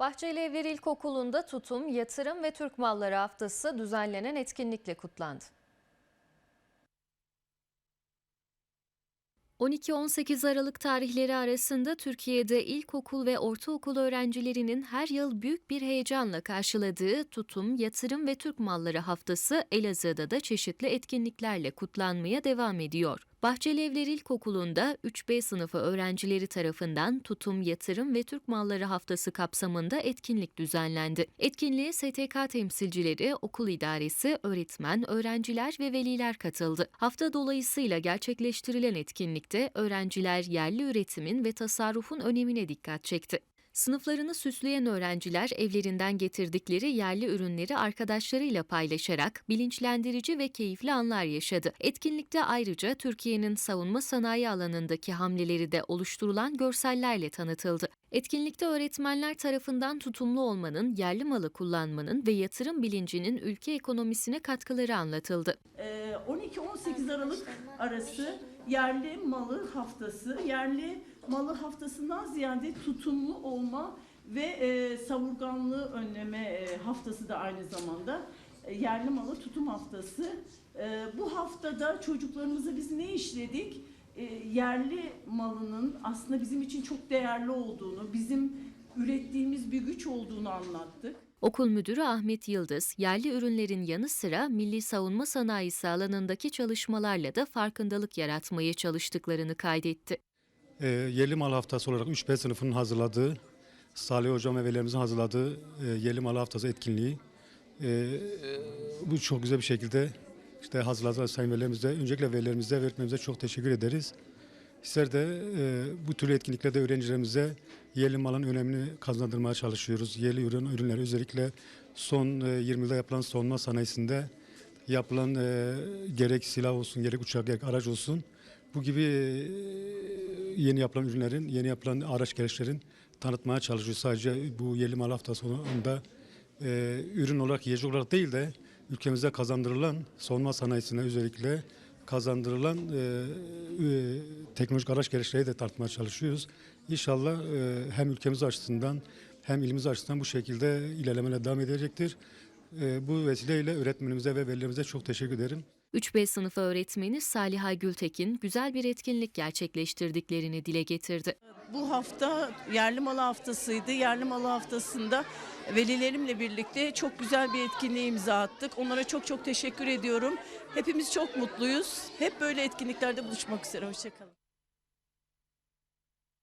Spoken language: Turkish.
Bahçeli Evleri İlkokulu'nda tutum, yatırım ve Türk malları haftası düzenlenen etkinlikle kutlandı. 12-18 Aralık tarihleri arasında Türkiye'de ilkokul ve ortaokul öğrencilerinin her yıl büyük bir heyecanla karşıladığı Tutum, Yatırım ve Türk Malları Haftası Elazığ'da da çeşitli etkinliklerle kutlanmaya devam ediyor. Bahçeli Evleri İlkokulu'nda 3B sınıfı öğrencileri tarafından Tutum, Yatırım ve Türk Malları Haftası kapsamında etkinlik düzenlendi. Etkinliğe STK temsilcileri, okul idaresi, öğretmen, öğrenciler ve veliler katıldı. Hafta dolayısıyla gerçekleştirilen etkinlikte öğrenciler yerli üretimin ve tasarrufun önemine dikkat çekti. Sınıflarını süsleyen öğrenciler evlerinden getirdikleri yerli ürünleri arkadaşlarıyla paylaşarak bilinçlendirici ve keyifli anlar yaşadı. Etkinlikte ayrıca Türkiye'nin savunma sanayi alanındaki hamleleri de oluşturulan görsellerle tanıtıldı. Etkinlikte öğretmenler tarafından tutumlu olmanın, yerli malı kullanmanın ve yatırım bilincinin ülke ekonomisine katkıları anlatıldı. Ee, 12-18 Aralık arası yerli malı haftası. Yerli malı haftasından ziyade tutumlu olma ve e, savurganlığı önleme e, haftası da aynı zamanda. E, yerli malı tutum haftası. E, bu haftada çocuklarımıza biz ne işledik? E, yerli malının aslında bizim için çok değerli olduğunu, bizim ürettiğimiz bir güç olduğunu anlattık. Okul müdürü Ahmet Yıldız, yerli ürünlerin yanı sıra milli savunma sanayisi alanındaki çalışmalarla da farkındalık yaratmaya çalıştıklarını kaydetti. E, yerli mal haftası olarak 3B sınıfının hazırladığı, Salih Hocam ve hazırladığı e, yerli mal haftası etkinliği. E, bu çok güzel bir şekilde işte hazırladılar sayın velilerimize. Öncelikle velilerimize ve öğretmenimize çok teşekkür ederiz. Bizler de e, bu tür etkinliklerde öğrencilerimize yerli malın önemini kazandırmaya çalışıyoruz. Yerli ürün, ürünler özellikle son e, 20 yılda yapılan savunma sanayisinde yapılan e, gerek silah olsun, gerek uçak, gerek araç olsun bu gibi e, yeni yapılan ürünlerin, yeni yapılan araç gereçlerin tanıtmaya çalışıyoruz. Sadece bu yerli mal haftasında e, ürün olarak, yiyecek olarak değil de ülkemize kazandırılan savunma sanayisine özellikle kazandırılan e, e, teknolojik araç gereçleri de tartmaya çalışıyoruz. İnşallah e, hem ülkemiz açısından hem ilimiz açısından bu şekilde ilerlemeler devam edecektir. E, bu vesileyle öğretmenimize ve velilerimize çok teşekkür ederim. 3B sınıfı öğretmeni Saliha Gültekin güzel bir etkinlik gerçekleştirdiklerini dile getirdi. Bu hafta yerli malı haftasıydı. Yerli malı haftasında velilerimle birlikte çok güzel bir etkinliğe imza attık. Onlara çok çok teşekkür ediyorum. Hepimiz çok mutluyuz. Hep böyle etkinliklerde buluşmak üzere. Hoşçakalın.